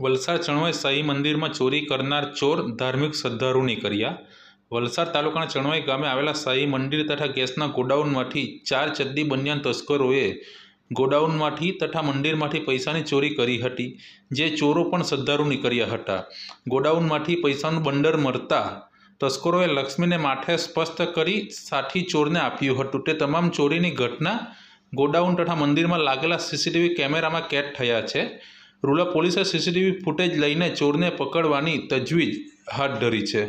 વલસાડ ચણવાઈ સાઈ મંદિરમાં ચોરી કરનાર ચોર ધાર્મિક શ્રદ્ધાળુની કર્યા. વલસાડ તાલુકાના ચણવાઈ ગામે આવેલા સાઈ મંદિર તથા ગેસના ગોડાઉનમાંથી ચાર ચદ્દી બન્યાન તસ્કરોએ ગોડાઉનમાંથી તથા મંદિરમાંથી પૈસાની ચોરી કરી હતી, જે ચોરો પણ શ્રદ્ધાળુ નીકળ્યા હતા. ગોડાઉનમાંથી પૈસાનું બંડર મળતા તસ્કરોએ લક્ષ્મીને માથે સ્પષ્ટ કરી સાથી ચોરને આપ્યું હતું. તે તમામ ચોરીની ઘટના ગોડાઉન તથા મંદિરમાં લાગેલા સીસીટીવી કેમેરામાં કેદ થયા છે. રૂરલ પોલીસે સીસીટીવી ફૂટેજ લઈને ચોરને પકડવાની તજવીજ હાથ ધરી છે.